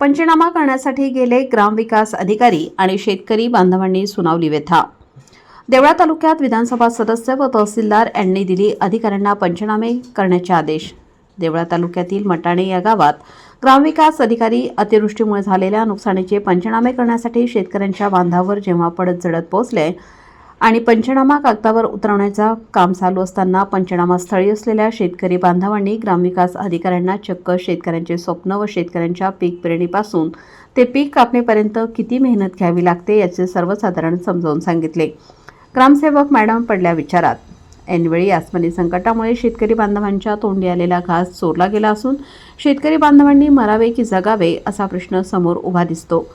पंचनामा करण्यासाठी गेले ग्रामविकास अधिकारी आणि शेतकरी बांधवांनी सुनावली व्यथा. देवळा तालुक्यात विधानसभा सदस्य व तहसीलदार यांनी दिली अधिकाऱ्यांना पंचनामे करण्याचे आदेश. देवळा तालुक्यातील मटाणे या गावात ग्रामविकास अधिकारी अतिवृष्टीमुळे झालेल्या नुकसानीचे पंचनामे करण्यासाठी शेतकऱ्यांच्या बांधावर जेव्हा पडत जडत पोहोचले आणि पंचनामा कागदावर उतरवण्याचा काम चालू असताना पंचनामा स्थळी असलेल्या शेतकरी बांधवांनी ग्रामविकास अधिकाऱ्यांना चक्क शेतकऱ्यांचे स्वप्न व शेतकऱ्यांच्या पीक पेरणीपासून ते पीक कापणीपर्यंत किती मेहनत घ्यावी लागते याचे सर्वसाधारण समजावून सांगितले. ग्रामसेवक मॅडम पडल्या विचारात. ऐनवेळी आसमानी संकटामुळे शेतकरी बांधवांच्या तोंडी आलेला घास चोरला गेला असून शेतकरी बांधवांनी मरावे की जगावे असा प्रश्न समोर उभा दिसतो.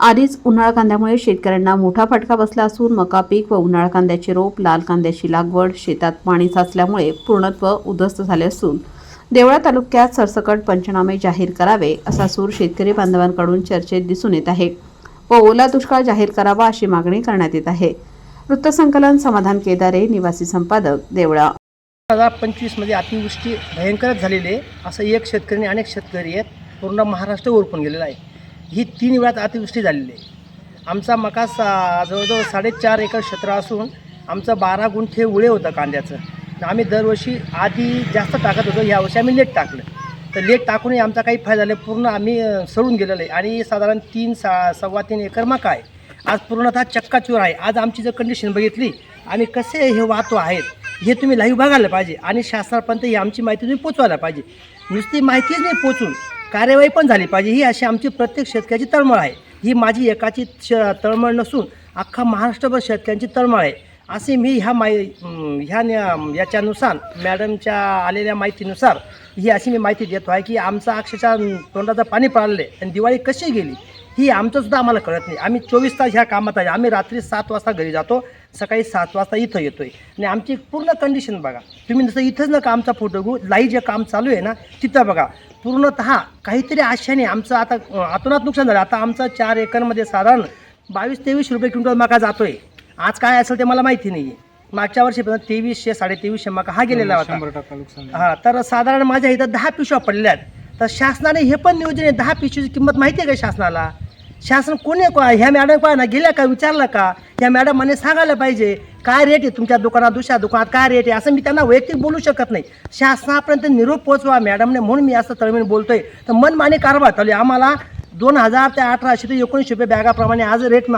आधीच उन्हाळा कांद्यामुळे शेतकऱ्यांना मोठा फटका बसला असून मका पीक व उन्हाळा कांद्याचे रोप लाल कांद्याची लागवड शेतात पाणी साचल्यामुळे पूर्णत्व उद्ध्वस्त झाले असून देवळा तालुक्यात सरसकट पंचनामे जाहीर करावे असा सूर शेतकरी बांधवांकडून चर्चेत दिसून येत आहे व ओला दुष्काळ जाहीर करावा अशी मागणी करण्यात येत आहे. वृत्तसंकलन समाधान केदारे निवासी संपादक देवळा. दोन हजार पंचवीसमध्ये अतिवृष्टी भयंकरच झालेली आहे. असं एक शेतकरी आणि अनेक शेतकरी आहेत. पूर्ण महाराष्ट्र ओरपून गेलेला आहे. ही तीन वेळात अतिवृष्टी झालेली आहे. आमचा मका सा जवळजवळ साडेचार एकर क्षेत्र असून आमचं बारा गुंठे उळे होतं कांद्याचं. आम्ही दरवर्षी आधी जास्त टाकत होतो यावर्षी आम्ही लेट टाकलं. तर लेट टाकूनही आमचा काही फायदा झाला पूर्ण आम्ही सडून गेलेलो आहे. आणि साधारण तीन सा सव्वा तीन एकर मका आहे. आज पूर्णतः चक्काचूर आहे. आज आमची जर कंडिशन बघितली आम्ही कसे हे वाहतो आहेत हे तुम्ही लाईव्ह बघायला पाहिजे आणि शासनापर्यंत ही आमची माहिती तुम्ही पोचवायला पाहिजे. नुसती माहितीच नाही पोचून कार्यवाही पण झाली पाहिजे. ही अशी आमची प्रत्येक शेतकऱ्याची तळमळ आहे. ही माझी एकाची श तळमळ नसून अख्खा महाराष्ट्रभर शेतकऱ्यांची तळमळ आहे. असे मी ह्या माहि ह्या न्या- याच्यानुसार मॅडमच्या आलेल्या माहितीनुसार ही अशी मी माहिती देतो आहे की आमचा अक्षरशः तोंडाचं पाणी पाळले आणि दिवाळी कशी गेली ही आमचंसुद्धा आम्हाला कळत नाही. आम्ही चोवीस तास ह्या कामात आहे. आम्ही रात्री सात वाजता घरी जातो सकाळी सात वाजता इथं येतो आहे आणि आमची पूर्ण कंडिशन बघा. तुम्ही जसं इथंच ना कामचा फोटो घेऊ लाईव्ह जे काम चालू आहे ना तिथं बघा. पूर्णतः काहीतरी आशाने आमचं आता आतोनात नुकसान झालं. आता आमचं चार एकरमध्ये साधारण बावीस तेवीस रुपये क्विंटल मका जातो आहे आज काय असेल ते मला माहिती नाही मागच्या वर्षीपर्यंत तेवीसशे साडेतेवीसशे मका हा गेलेला होता. हा तर साधारण माझ्या इथं दहा पिशव्या पडल्या आहेत तर शासनाने हे पण नियोजन आहे दहा पिशवीची किंमत माहिती आहे का शासनाला? शासन कोणी को- ह्या मॅडम काय ना गेल्या का? विचारलं का? ह्या मॅडमाने सांगायला पाहिजे काय रेट आहे तुमच्या दुकानात दुसऱ्या दुकानात काय रेट आहे? असं मी त्यांना वैयक्तिक बोलू शकत नाही. शासनापर्यंत निरोप पोचवा मॅडमने म्हणून मी असं तळमीने बोलतोय. तर मनमाने कारभार चालू आहे. आम्हाला दोन हजार ते अठराशे ते एकोणीसशे रुपये बॅगाप्रमाणे आज रेट